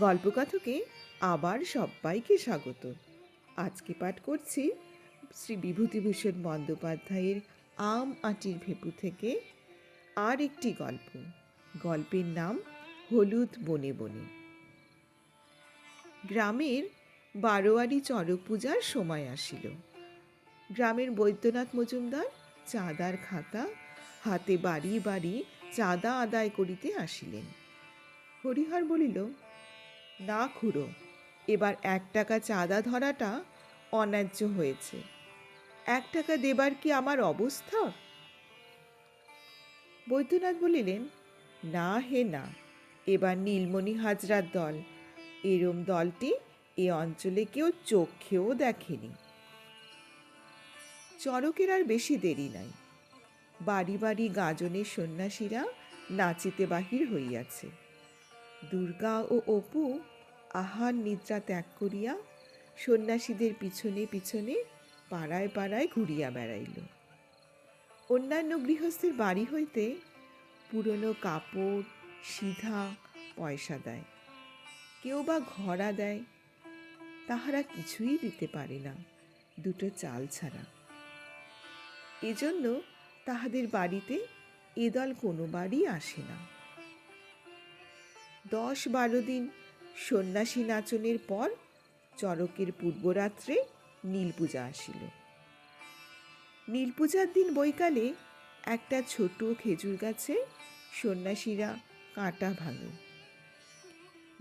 গল্পকথকে আবার সবাইকে স্বাগত। আজকে পাঠ করছি শ্রী বিভূতিভূষণ বন্দ্যোপাধ্যায়ের আম আটির ভেপু থেকে আর একটি গল্প। গল্পের নাম হলুদ বনে বনে। গ্রামের বারোয়ারি চড়ক পূজার সময় আসিল। গ্রামের বৈদ্যনাথ মজুমদার চাঁদার খাতা হাতে বাড়ি বাড়ি চাঁদা আদায় করিতে আসিলেন। হরিহর বলিল না খুড়ো, এবার এক টাকা চাঁদা ধরাটা অন্যায্য হয়েছে। এক টাকা দেবার কি আমার অবস্থা? বৈদ্যনাথ বলিলেন, না হে না, এবার নীলমণি হাজরার দল। এরম দলটি এ অঞ্চলে কেউ চোখেও দেখেনি। চড়কের আর বেশি দেরি নাই। বাড়ি বাড়ি গাজনের সন্ন্যাসীরা নাচিতে বাহির হইয়াছে। দুর্গা ও অপু আহার নিদ্রা ত্যাগ করিয়া সন্ন্যাসীদের পিছনে পিছনে পাড়ায় পাড়ায় ঘুরিয়া বেড়াইল। অন্যান্য গৃহস্থের বাড়ি হইতে পুরনো কাপড়, সিধা পয়সা দেয়। কেউ বা ঘোড়া দেয়। তাহারা কিছুই দিতে পারে না, দুটো চাল ছাড়া। এজন্য তাহাদের বাড়িতে এদল দল কোনো বাড়ি আসে না। দশ বারো দিন সন্ন্যাসী নাচনের পর চরকের পূর্বরাত্রে নীল পূজা আসিল। নীল পূজার দিন বৈকালে একটা ছোট খেজুর গাছে সন্ন্যাসীরা কাঁটা ভাঙে।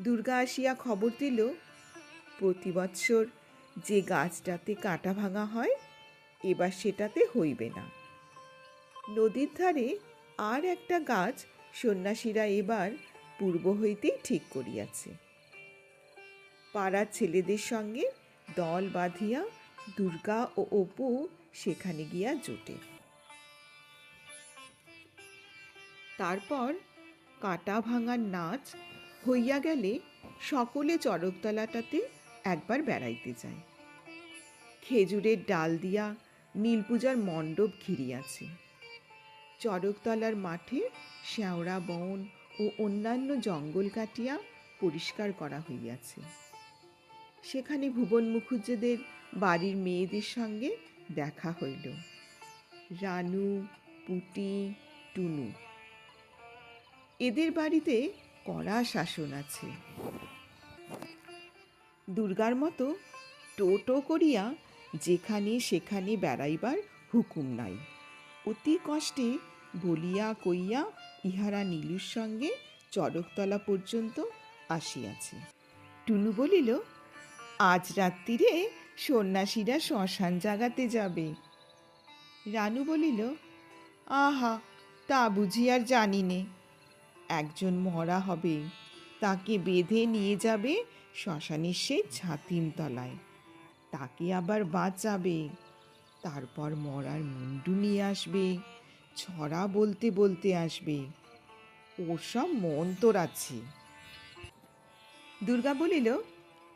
দুর্গা আসিয়া খবর দিল, প্রতি বৎসর যে গাছটাতে কাঁটা ভাঙা হয়, এবার সেটাতে হইবে না। নদীর ধারে আর একটা গাছ সন্ন্যাসীরা এবার পূর্ব হইতেই ঠিক করিয়াছে। পাড়ার ছেলেদের সঙ্গে দল বাঁধিয়া দুর্গা ও অপু সেখানে গিয়া জোটে। তারপর কাটা ভাঙার নাচ হইয়া গেলে সকলে চড়কতলাটাতে একবার বেড়াইতে যায়। খেজুরের ডাল দিয়া নীলপূজার মণ্ডপ ঘিরিয়াছে। চড়কতলার মাঠে শ্যাওড়া বন ও অন্যান্য জঙ্গল কাটিয়া পরিষ্কার করা হইয়াছে। সেখানে ভুবন মুখুজ্জেদের বাড়ির মেয়েদের সঙ্গে দেখা হইল। রানু, পুটি, টুনু। এদের বাড়িতে কড়া শাসন আছে। দুর্গার মতো টোটো করিয়া যেখানে সেখানে বেড়াইবার হুকুম নাই। অতি কষ্টে বলিয়া কইয়া ইহারা নীলুর সঙ্গে চড়কতলা পর্যন্ত আসিয়াছে। টুনু বলিল আজ রাত্রিরে সন্ন্যাসীরা শ্মশান জাগাতে যাবে। রানু বলিল, আহা, তা বুঝি আর জানি নে। একজন মরা হবে, তাকে বেঁধে নিয়ে যাবে শ্মশানের সেই ছাতিম তলায়। তাকে আবার বাঁচাবে, তারপর মরার মুন্ডু নিয়ে আসবে, ছড়া বলতে বলতে আসবে। ওসব মন তোর আছে। দুর্গা বলিল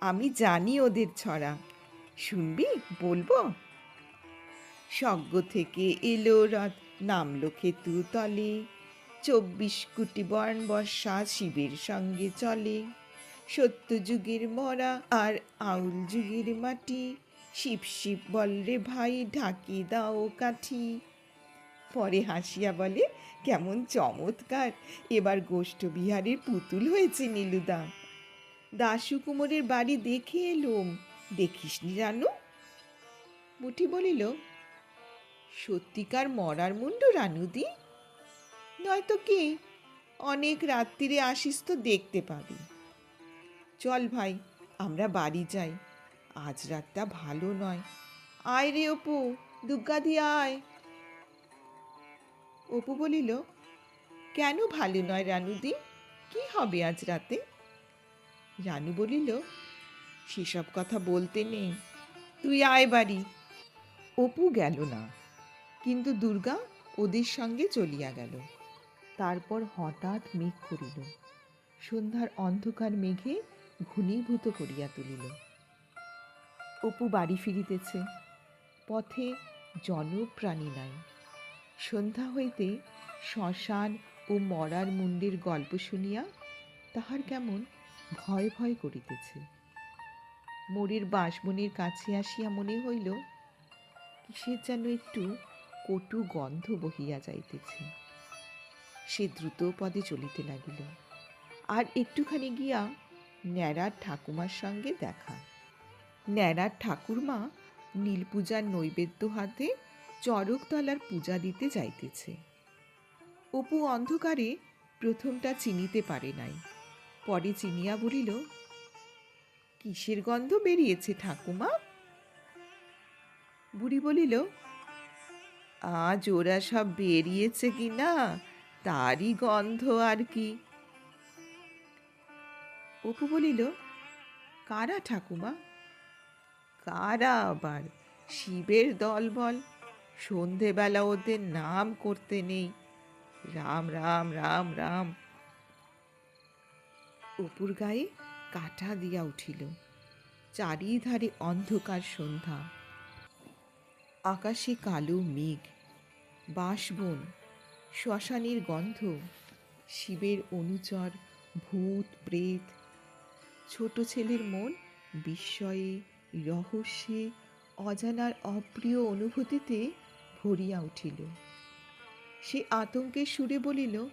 আমি জানি ওদের ছড়া। শুনবি? বলব? স্বর্গ থেকে এলো রথ, নামলো খেতু তলে। চব্বিশ কোটি বর্ণ বর্ষা শিবের সঙ্গে চলে। সত্য যুগের মরা আর আউল যুগের মাটি। শিব শিব বল রে ভাই, ঢাকি দাও কাঠি। পরে হাসিয়া বলে, কেমন চমৎকার। এবার গোষ্ঠ বিহারের পুতুল হয়েছে নীলুদা। দাশু কুমোরের বাড়ি দেখে এলুম। দেখিসনি রানু? মুঠি বলিল, সত্যিকার মরার মুন্ডু রানুদি? নয়তো কি অনেক রাত্রিরে আসিস তো দেখতে পাবি। চল ভাই, আমরা বাড়ি যাই। আজ রাতটা ভালো নয়। আয় রে অপু দুর্গা দিয়ে আয়। অপু বলিল, কেন ভালো নয় রানুদি? কি হবে আজ রাতে? রানু বলিল, সেসব কথা বলতে নেই। তুই আয় বাড়ি। অপু গেল না, কিন্তু দুর্গা ওদের সঙ্গে চলিয়া গেল। তারপর হঠাৎ মেঘ করিল। সন্ধ্যার অন্ধকার মেঘে ঘনীভূত করিয়া তুলিল। অপু বাড়ি ফিরিতেছে। পথে জনপ্রাণী নাই। সন্ধ্যা হইতে শ্মশান ও মরার মুন্ডের গল্প শুনিয়া তাহার কেমন ভয় ভয় করিতেছে। মোড়ের বাঁশবনির কাছে আসিয়া মনে হইল, কিসের যেন একটু কটু গন্ধ বহিয়া যাইতেছে। সে দ্রুত পদে চলিতে লাগিল। আর একটুখানি গিয়া ন্যাড়ার ঠাকুমার সঙ্গে দেখা। ন্যাড়ার ঠাকুরমা নীলপূজার নৈবেদ্য হাতে চরকতলার পূজা দিতে যাইতেছে। অপু অন্ধকারে প্রথমটা চিনিতে পারে নাই। পরে চিনিয়া বলিল, কিসের গন্ধ বেরিয়েছে ঠাকুমা? বুড়ি বলিল, আজ ওরা সব বেরিয়েছে কি না তারই গন্ধ আর কি? অপু বলিল, কারা ঠাকুমা? কারা আবার? শিবের দলবল সন্ধেবেলা ওদের নাম করতে নেই। রাম রাম রাম রাম অপুর গায়ে কাটা দিয়া উঠিল। চারিধারে অন্ধকার সন্ধ্যা। আকাশে কালো মেঘ বাঁশবন শ্মশানের গন্ধ, শিবের অনুচর, ভূত, প্রেত। ছোট ছেলের মন বিস্ময়ে, রহস্যে, অজানার অপ্রিয় অনুভূতিতে ভরিয়া উঠিল। সে আতঙ্কের সুরে বলিল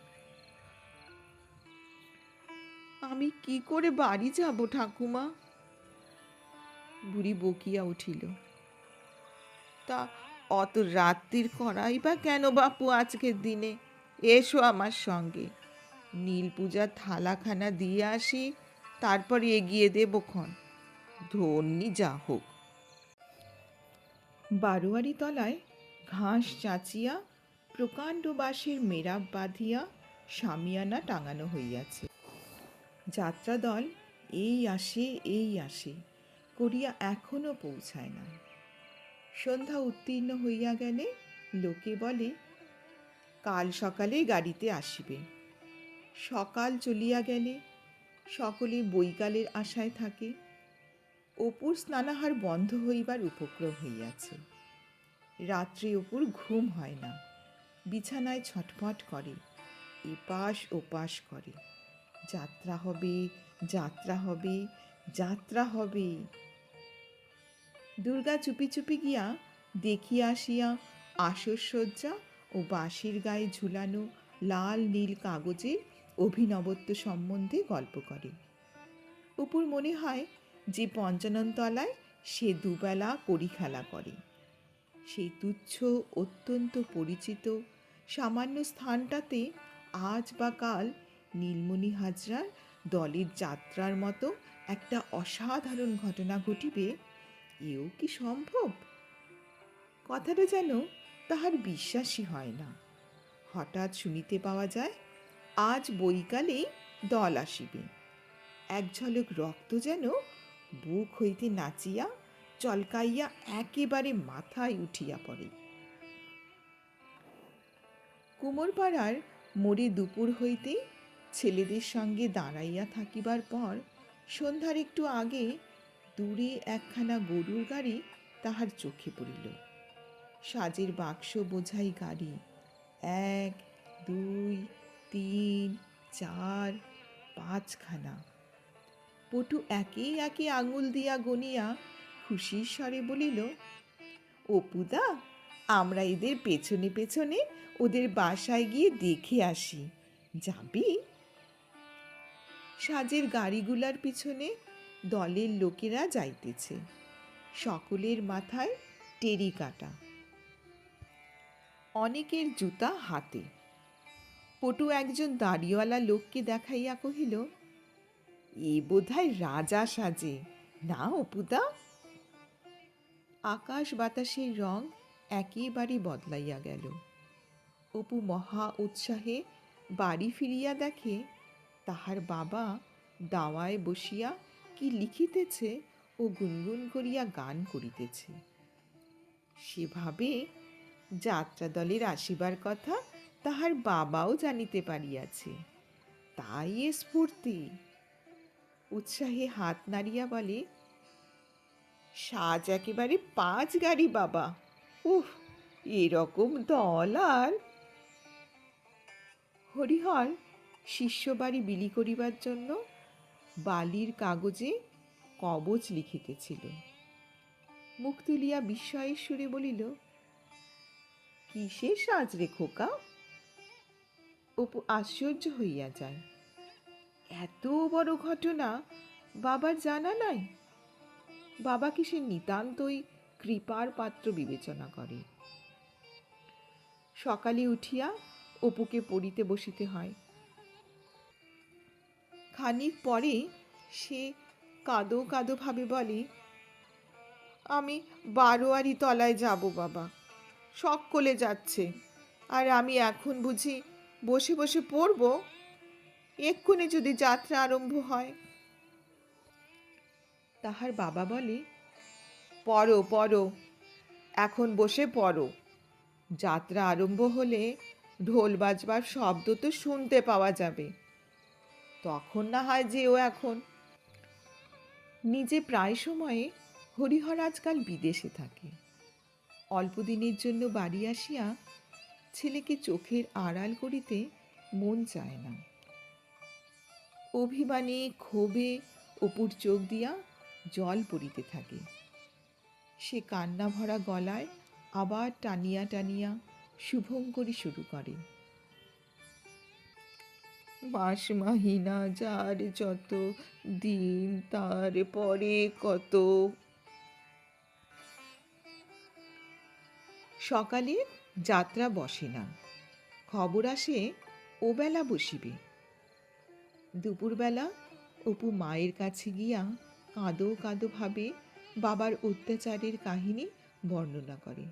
আমি কি করে বাড়ি যাব ঠাকুমা? বুড়ি বকিয়া উঠিল। তা অত রাত্রির করাই বা কেন বাপু আজকের দিনে? এসো আমার সঙ্গে। নীল পূজার থালাখানা দিয়ে আসি, তারপর এগিয়ে দেব ক্ষণ। ধন্যি যা হোক। বারোয়ারি তলায় ঘাস চাচিয়া, প্রকাণ্ড বাঁশের মেরাব বাঁধিয়া সামিয়ানা টাঙানো হইয়াছে। যাত্রাদল এই আসে এই আসে, করিয়া এখনও পৌঁছায় না। সন্ধ্যা উত্তীর্ণ হইয়া গেলে লোকে বলে, কাল সকালে গাড়িতে আসিবে। সকাল চলিয়া গেলে সকলে বৈকালের আশায় থাকে। অপুর স্নানাহার বন্ধ হইবার উপক্রম হইয়াছে। রাত্রে অপুর ঘুম হয় না। বিছানায় ছটফট করে, এপাশ ওপাশ করে। যাত্রা হবে যাত্রা হবে যাত্রা হবে। দুর্গা চুপি চুপি গিয়া দেখিয়া আসিয়া আসরসজ্জা ও বাঁশির গায়ে ঝুলানো লাল নীল কাগজের অভিনবত্ব সম্বন্ধে গল্প করে। উপর মনে হয় যে পঞ্চাননতলায় সে দুবেলা কড়ি খেলা করে। সেই তুচ্ছ, অত্যন্ত পরিচিত, সামান্য স্থানটাতে আজ বা কাল নীলমণি হাজরার দলের যাত্রার মতো একটা অসাধারণ ঘটনা ঘটিবে, এও কি সম্ভব? কথাটা যেন তাহার বিশ্বাসই হয় না। হঠাৎ শুনিতে পাওয়া যায়, আজ বৈকালেই দল আসিবে। এক ঝলক রক্ত যেন বুক হইতে নাচিয়া, চলকাইয়া একেবারে মাথায় উঠিয়া পড়ে। কুমোরপাড়ার মোড়ে দুপুর হইতে ছেলেদের সঙ্গে দাঁড়াইয়া থাকিবার পর সন্ধ্যার একটু আগে দূরে একখানা গরুর গাড়ি তাহার চোখে পড়িল। সাজের বাক্স বোঝাই গাড়ি, এক, দুই, তিন, চার, পাঁচখানা। পটু একে একে আঙুল দিয়া গনিয়া খুশির স্বরে বলিল অপুদা আমরা এদের পেছনে পেছনে ওদের বাসায় গিয়ে দেখে আসি। যাবি? সাজের গাড়িগুলার পিছনে দলের লোকেরা যাইতেছে। সকলের মাথায় টেরি কাটা। অনেকের জুতা হাতে। পটু একজন দাড়িওয়ালা লোককে দেখাইয়া কহিল, এ বোধহয় রাজা সাজে, না অপুদা? আকাশ বাতাসের রং একেবারে বদলাইয়া গেল। অপু মহা উৎসাহে বাড়ি ফিরিয়া দেখে তাহার বাবা দাওয়ায় বসিয়া কি লিখিতেছে ও গুনগুন করিয়া গান করিতেছে। সেভাবে যাত্রা দলের আসিবার কথা তাহার বাবাও জানিতে পারিয়াছে। তাই এ স্ফূর্তি। উৎসাহে হাত নাড়িয়া বলে, সাজ একেবারে পাঁচ গাড়ি বাবা। উফ, এরকম দল আর হরিহর শিষ্য বাড়ি বিলি করিবার জন্য বালির কাগজে কবচ লিখিতেছিল। মুখ তুলিয়া বিস্ময়ের সুরে বলিল, কিসের সাজ রে খোকা? অপু আশ্চর্য হইয়া যায়, এত বড় ঘটনা বাবার জানা নাই? বাবা কি সে নিতান্তই কৃপার পাত্র বিবেচনা করে? সকালে উঠিয়া অপুকে পড়িতে বসিতে হয়। খানিক পরে সে কাদো কাদো ভাবে বলে, আমি বারোয়ারি তলায় যাব বাবা। সকলে যাচ্ছে। আর আমি এখন বুঝি বসে বসে পড়ব? এক্ষুনি যদি যাত্রা আরম্ভ হয়? তাহার বাবা বলে, পড়ো পড়ো। এখন বসে পড়ো। যাত্রা আরম্ভ হলে ঢোল বাজবার শব্দ তো শুনতে পাওয়া যাবে। তখন না হয় যেও এখন। নিজে প্রায় সময়ে হরিহর আজকাল বিদেশে থাকে। অল্পদিনের জন্য বাড়ি আসিয়া ছেলেকে চোখের আড়াল করিতে মন চায় না। অভিমানে ক্ষোভে অপুর চোখ দিয়া জল পড়িতে থাকে। সে কান্না ভরা গলায় আবার টানিয়া টানিয়া শুভঙ্করী শুরু করে। মাস মাহিনা যার যত দিন, তার পরে কত। সকালে যাত্রা বসে না। খবর আসে, ওবেলা বসিবে। দুপুরবেলা অপু মায়ের কাছে গিয়া কাঁদো কাঁদো ভাবে বাবার অত্যাচারের কাহিনী বর্ণনা করে।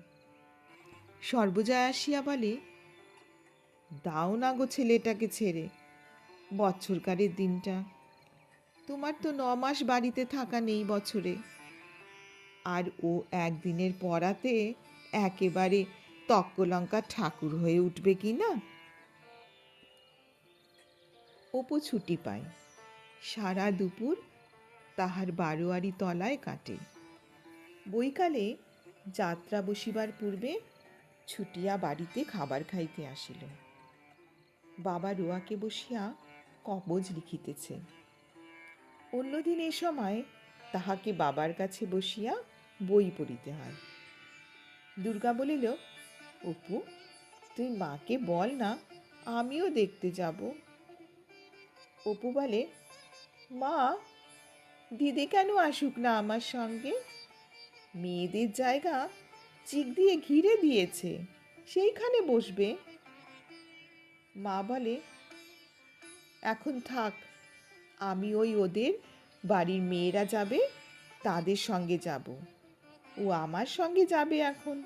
সর্বজয়া আসিয়া বলে, দাও না গো ছেলেটাকে ছেড়ে। বছরকারের দিনটা। তোমার তো ন মাস বাড়িতে থাকা নেই বছরে। আর ও একদিনের পড়াতে একেবারে তক্কলঙ্কা ঠাকুর হয়ে উঠবে কি না? অপু ছুটি পায়। সারা দুপুর তাহার বারোয়ারি তলায় কাটে। বৈকালে যাত্রা বসিবার পূর্বে ছুটিয়া বাড়িতে খাবার খাইতে আসিল। বাবা রোয়াকে বসিয়া কবজ লিখিতেছে। অন্যদিন এ সময় তাহাকে বাবার কাছে বসিয়া বই পড়িতে হয়। দুর্গা বলিল, অপু, তুই মাকে বল না, আমিও দেখতে যাব। অপু বলে, মা, দিদি কেন আসুক না আমার সঙ্গে? মেয়েদের জায়গা চিক দিয়ে ঘিরে দিয়েছে, সেইখানে বসবে। মা বলে এখন থাক, আমি ওই ওদের বাড়ির মেয়েরা যাবে, তাদের সঙ্গে যাব। ও আমার সঙ্গে যাবে এখন।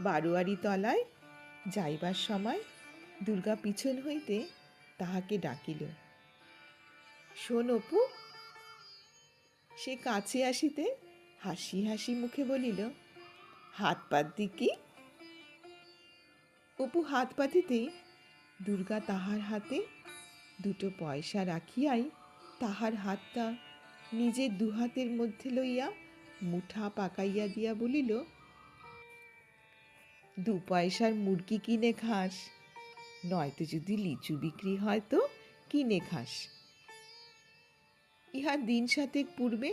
বারোয়ারি তলায় যাইবার সময় দুর্গা পিছন হইতে তাহাকে ডাকিল। শোন অপু, সে কাছে আসিতে হাসি হাসি মুখে বলিল হাত পাত দিকি? অপু হাত পাতিতেই দুর্গা তাহার হাতে দুটো পয়সা রাখিয়াই তাহার হাতটা নিজের দুহাতের মধ্যে লইয়া মুঠা পাকাইয়া দিয়া বলিল, দু পয়সার মুরগি কিনে খাস, নয়তো যদি লিচু বিক্রি হয় তো কিনে খাস। ইহা দিন সাতেক পূর্বে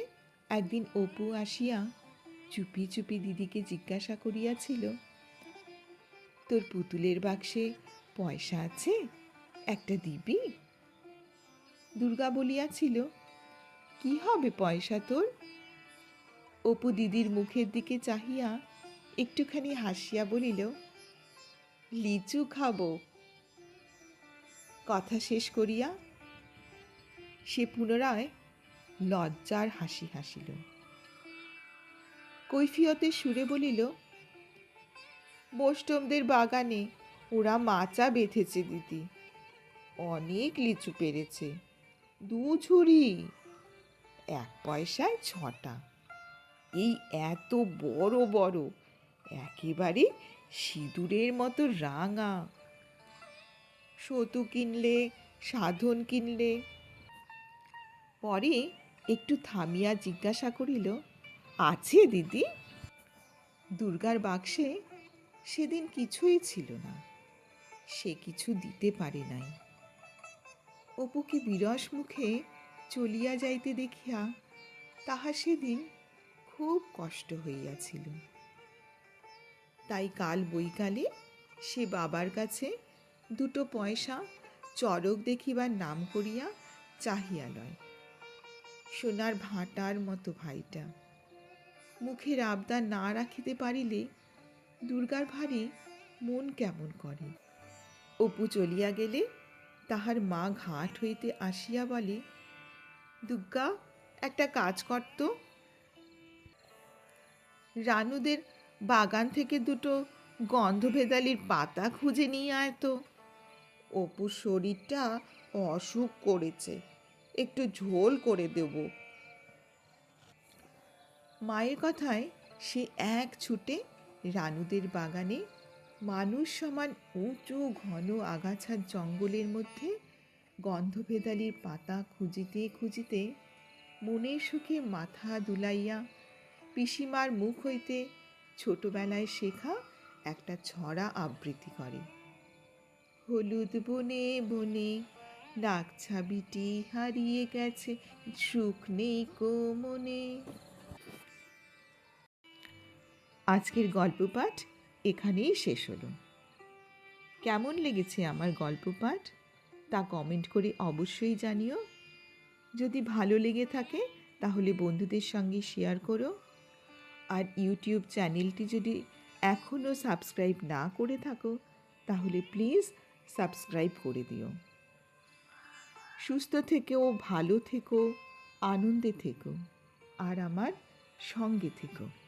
একদিন অপু আসিয়া চুপি চুপি দিদিকে জিজ্ঞাসা করিয়াছিল, তোর পুতুলের বাক্সে পয়সা আছে, একটা দিবি? দুর্গা বলিয়াছিল, কি হবে পয়সা তোর? অপু দিদির মুখের দিকে চাহিয়া একটুখানি হাসিয়া বলিল, লিচু খাব। কথা শেষ করিয়া সে পুনরায় লজ্জার হাসি হাসিল। কৈফিয়তের সুরে বলিল, বৈষ্ণবদের বাগানে ওরা মাচা বেঁধেছে দিদি। অনেক লিচু পেরেছে। দু ঝুড়ি। এক পয়সায় ছটা। এই এত বড় বড়। একেবারে সিঁদুরের মতো রাঙা। সতু কিনলে, সাধন কিনলে। পরে একটু থামিয়া জিজ্ঞাসা করিল, আছে দিদি? দুর্গার বাক্সে সেদিন কিছুই ছিল না। সে কিছু দিতে পারে নাই। অপুকে বিরস মুখে চলিয়া যাইতে দেখিয়া তাহা সেদিন খুব কষ্ট হইয়াছিল। তাই কাল বৈকালে সে বাবার কাছে দুটো পয়সা চরক দেখিবার নাম করিয়া চাহিয়া লয়। সোনার ভাটার মতো ভাইটা। মুখের আবদার না রাখিতে পারিলে দুর্গার ভারী মন কেমন করে? অপু চলিয়া গেলে তাহার মা ঘাট হইতে আসিয়া বলে, দুগ্গা, একটা কাজ করত রানুদের বাগান থেকে দুটো গন্ধভেদালির পাতা খুঁজে নিয়ে আয় তো। অপুর শরীরটা অসুখ করেছে, একটু ঝোল করে দেব। মায়ের কথায় সে এক ছুটে রানুদের বাগানে মানুষ সমান উঁচু, ঘন আগাছার জঙ্গলের মধ্যে গন্ধভেদালির পাতা খুঁজিতে খুঁজিতে মনের সুখে মাথা দুলাইয়া পিসিমার মুখ হইতে ছোটবেলায় শেখা একটা ছড়া আবৃত্তি করে। হলুদ বনে বনে নাক ছাবিটি হারিয়ে গেছে, সুখ নেই কো মনে। আজকের গল্প পাঠ এখানেই শেষ হলো। কেমন লেগেছে আমার গল্প পাঠ? তা কমেন্ট করে অবশ্যই জানিও। যদি ভালো লেগে থাকে, তাহলে বন্ধুদের সঙ্গে শেয়ার করো। আর ইউটিউব চ্যানেলটি যদি এখনও সাবস্ক্রাইব না করে থাকো, তাহলে প্লিজ সাবস্ক্রাইব করে দিও। সুস্থ থেকেও ভালো থেকো, আনন্দে থেকো। আর আমার সঙ্গে থেকো।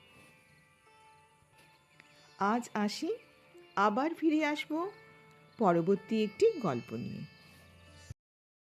আজ আসি আবার ফিরে আসব। পরবর্তী একটি গল্প নিয়ে।